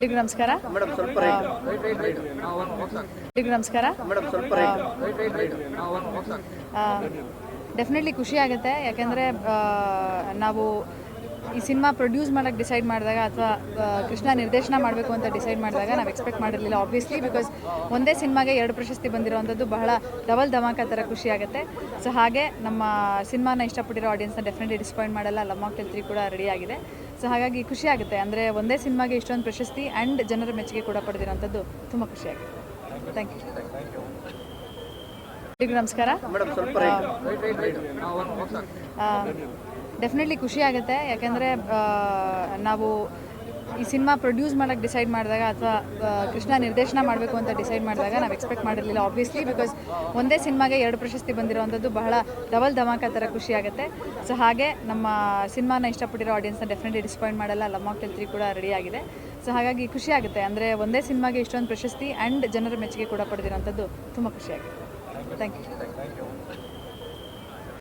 ನಮಸ್ಕಾರ. ನಮಸ್ಕಾರ. ಡೆಫಿನೆಟ್ಲಿ ಖುಷಿ ಆಗುತ್ತೆ. ಯಾಕೆಂದರೆ ನಾವು ಈ ಸಿನಿಮಾ ಪ್ರೊಡ್ಯೂಸ್ ಮಾಡೋಕ್ಕೆ ಡಿಸೈಡ್ ಮಾಡಿದಾಗ ಅಥವಾ ಕೃಷ್ಣ ನಿರ್ದೇಶನ ಮಾಡಬೇಕು ಅಂತ ಡಿಸೈಡ್ ಮಾಡಿದಾಗ ನಾವು ಎಕ್ಸ್ಪೆಕ್ಟ್ ಮಾಡಿರಲಿಲ್ಲ ಆಬ್ವಿಯಸ್ಲಿ ಬಿಕಾಸ್ ಒಂದೇ ಸಿನಿಮಾಗೆ ಎರಡು ಪ್ರಶಸ್ತಿ ಬಂದಿರೋವಂಥದ್ದು ಬಹಳ ಡಬಲ್ ಧಮಾಕ ಥರ ಖುಷಿ ಆಗುತ್ತೆ. ಸೊ ಹಾಗೆ ನಮ್ಮ ಸಿನಿಮಾನ ಇಷ್ಟಪಟ್ಟಿರೋ ಆಡಿಯನ್ಸ್ನ ಡೆಫಿನೆಟ್ಲಿ ಡಿಸಪಾಯಿಂಟ್ ಮಾಡಲ್ಲ. ಲಮ್ಮಾಕ್ ಟೆಲ್ ತ್ರೀ ಕೂಡ ರೆಡಿ ಆಗಿದೆ. ಸೊ ಹಾಗಾಗಿ ಖುಷಿ ಆಗುತ್ತೆ. ಅಂದರೆ ಒಂದೇ ಸಿನಿಮಾಗೆ ಇಷ್ಟೊಂದು ಪ್ರಶಸ್ತಿ ಆ್ಯಂಡ್ ಜನರ ಮೆಚ್ಚುಗೆ ಕೂಡ ಪಡೆದಿರೋಂಥದ್ದು ತುಂಬ ಖುಷಿ ಆಗುತ್ತೆ ಥ್ಯಾಂಕ್ ಯು ಎಲ್ರಿಗೂ ನಮಸ್ಕಾರ. ಡೆಫಿನೆಟ್ಲಿ ಖುಷಿ ಆಗುತ್ತೆ. ಯಾಕೆಂದರೆ ನಾವು ಈ ಸಿನಿಮಾ ಪ್ರೊಡ್ಯೂಸ್ ಮಾಡೋಕ್ಕೆ ಡಿಸೈಡ್ ಮಾಡಿದಾಗ ಅಥವಾ ಕೃಷ್ಣ ನಿರ್ದೇಶನ ಮಾಡಬೇಕು ಅಂತ ಡಿಸೈಡ್ ಮಾಡಿದಾಗ ನಾವು ಎಕ್ಸ್ಪೆಕ್ಟ್ ಮಾಡಿರಲಿಲ್ಲ ಆಬ್ವಿಯಸ್ಲಿ ಬಿಕಾಸ್ ಒಂದೇ ಸಿನಿಮಾಗೆ ಎರಡು ಪ್ರಶಸ್ತಿ ಬಂದಿರೋವಂಥದ್ದು ಬಹಳ ಡಬಲ್ ಧಮಾಕ ಥರ ಖುಷಿ ಆಗುತ್ತೆ. ಸೊ ಹಾಗೆ ನಮ್ಮ ಸಿನಿಮಾನ ಇಷ್ಟಪಟ್ಟಿರೋ ಆಡಿಯನ್ಸ್ನ ಡೆಫಿನೆಟ್ಲಿ ಡಿಸಪಾಯಿಂಟ್ ಮಾಡಲ್ಲ. ಲಮಾಕ್ ಟೆಲ್ ಕೂಡ ರೆಡಿ ಆಗಿದೆ. ಸೊ ಹಾಗಾಗಿ ಖುಷಿ ಆಗುತ್ತೆ. ಅಂದರೆ ಒಂದೇ ಸಿನಿಮಾಗೆ ಇಷ್ಟೊಂದು ಪ್ರಶಸ್ತಿ ಆ್ಯಂಡ್ ಜನರ ಮೆಚ್ಚುಗೆ ಕೂಡ ಪಡೆದಿರೋಂಥದ್ದು ತುಂಬ ಖುಷಿ ಆಗುತ್ತೆ ಥ್ಯಾಂಕ್ ಯು